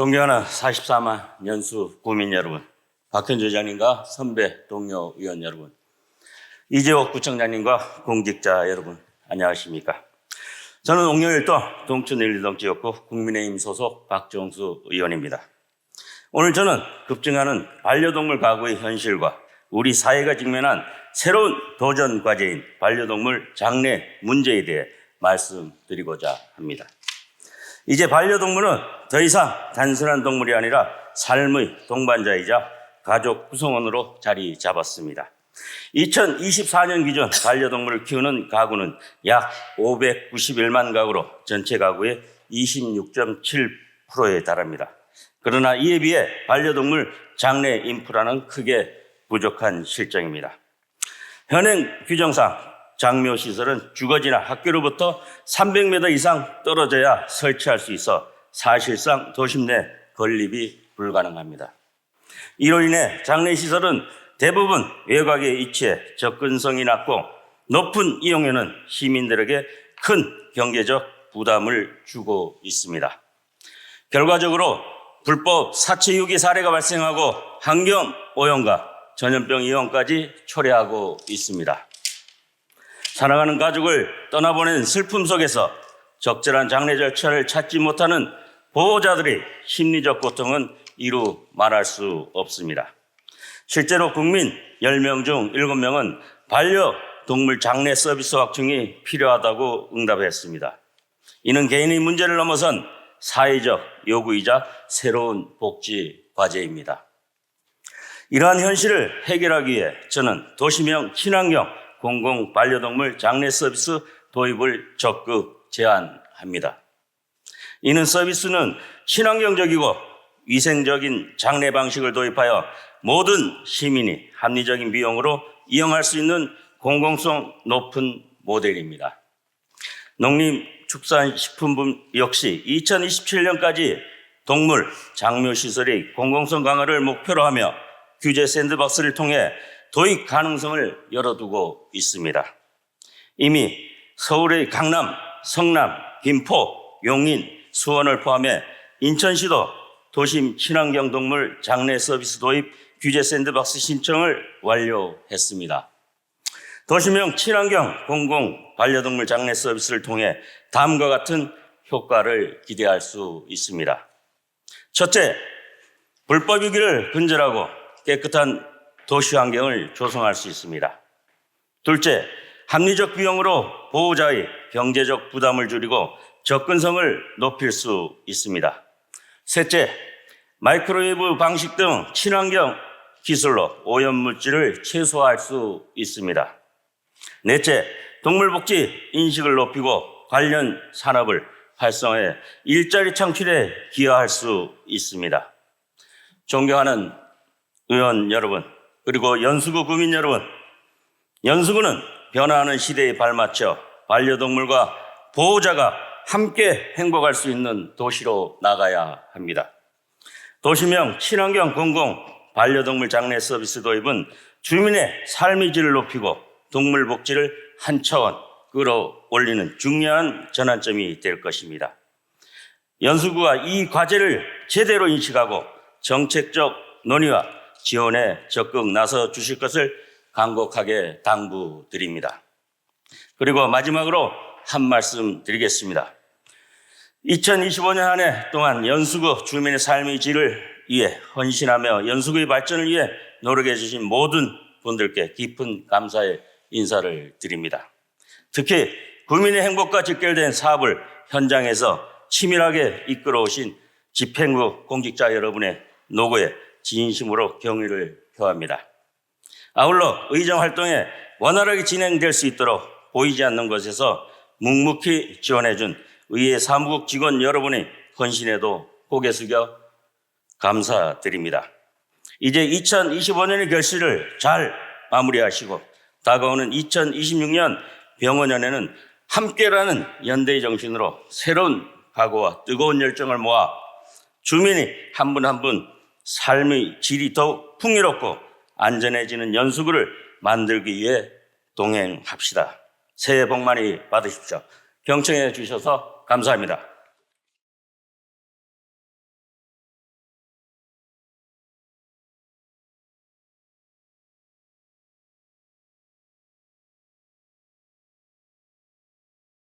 존경하는 44만 연수 구민 여러분, 박현주 회장님과 선배 동료 의원 여러분, 이재호 구청장님과 공직자 여러분, 안녕하십니까? 저는 옥녀일도 동춘 1, 2동 지역구 국민의힘 소속 박정수 의원입니다. 오늘 저는 급증하는 반려동물 가구의 현실과 우리 사회가 직면한 새로운 도전 과제인 반려동물 장래 문제에 대해 말씀드리고자 합니다. 이제 반려동물은 더 이상 단순한 동물이 아니라 삶의 동반자이자 가족 구성원으로 자리 잡았습니다. 2024년 기준 반려동물을 키우는 가구는 약 591만 가구로 전체 가구의 26.7%에 달합니다. 그러나 이에 비해 반려동물 장래 인프라는 크게 부족한 실정입니다. 현행 규정상 장묘 시설은 주거지나 학교로부터 300m 이상 떨어져야 설치할 수 있어 사실상 도심 내 건립이 불가능합니다. 이로 인해 장례 시설은 대부분 외곽에 위치해 접근성이 낮고 높은 이용료는 시민들에게 큰 경제적 부담을 주고 있습니다. 결과적으로 불법 사체 유기 사례가 발생하고 환경 오염과 전염병 이용까지 초래하고 있습니다. 사랑하는 가족을 떠나보낸 슬픔 속에서 적절한 장례 절차를 찾지 못하는 보호자들의 심리적 고통은 이루 말할 수 없습니다. 실제로 국민 10명 중 7명은 반려동물 장례 서비스 확충이 필요하다고 응답했습니다. 이는 개인의 문제를 넘어선 사회적 요구이자 새로운 복지 과제입니다. 이러한 현실을 해결하기 위해 저는 도시명 친환경 공공 반려동물 장례 서비스 도입을 적극 제안합니다. 이는 서비스는 친환경적이고 위생적인 장례 방식을 도입하여 모든 시민이 합리적인 비용으로 이용할 수 있는 공공성 높은 모델입니다. 농림축산식품부 역시 2027년까지 동물 장묘 시설의 공공성 강화를 목표로 하며 규제 샌드박스를 통해 도입 가능성을 열어두고 있습니다. 이미 서울의 강남, 성남, 김포, 용인, 수원을 포함해 인천시도 도심 친환경 동물 장례 서비스 도입 규제 샌드박스 신청을 완료했습니다. 도시명 친환경 공공 반려동물 장례 서비스를 통해 다음과 같은 효과를 기대할 수 있습니다. 첫째, 불법 유기를 근절하고 깨끗한 도시 환경을 조성할 수 있습니다. 둘째, 합리적 비용으로 보호자의 경제적 부담을 줄이고 접근성을 높일 수 있습니다. 셋째, 마이크로웨이브 방식 등 친환경 기술로 오염물질을 최소화할 수 있습니다. 넷째, 동물복지 인식을 높이고 관련 산업을 활성화해 일자리 창출에 기여할 수 있습니다. 존경하는 의원 여러분, 그리고 연수구 구민 여러분, 연수구는 변화하는 시대에 발맞춰 반려동물과 보호자가 함께 행복할 수 있는 도시로 나가야 합니다. 도시명 친환경 공공 반려동물 장례 서비스 도입은 주민의 삶의 질을 높이고 동물 복지를 한 차원 끌어올리는 중요한 전환점이 될 것입니다. 연수구가 이 과제를 제대로 인식하고 정책적 논의와 지원에 적극 나서 주실 것을 간곡하게 당부드립니다. 그리고 마지막으로 한 말씀 드리겠습니다. 2025년 한 해 동안 연수구 주민의 삶의 질을 위해 헌신하며 연수구의 발전을 위해 노력해 주신 모든 분들께 깊은 감사의 인사를 드립니다. 특히 국민의 행복과 직결된 사업을 현장에서 치밀하게 이끌어 오신 집행부 공직자 여러분의 노고에 진심으로 경의를 표합니다. 아울러 의정 활동에 원활하게 진행될 수 있도록 보이지 않는 곳에서 묵묵히 지원해준 의회 사무국 직원 여러분의 헌신에도 고개 숙여 감사드립니다. 이제 2025년의 결실을 잘 마무리하시고 다가오는 2026년 병원연에는 함께라는 연대의 정신으로 새로운 각오와 뜨거운 열정을 모아 주민이 한 분 한분 삶의 질이 더욱 풍요롭고 안전해지는 연수구를 만들기 위해 동행합시다. 새해 복 많이 받으십시오. 경청해 주셔서 감사합니다.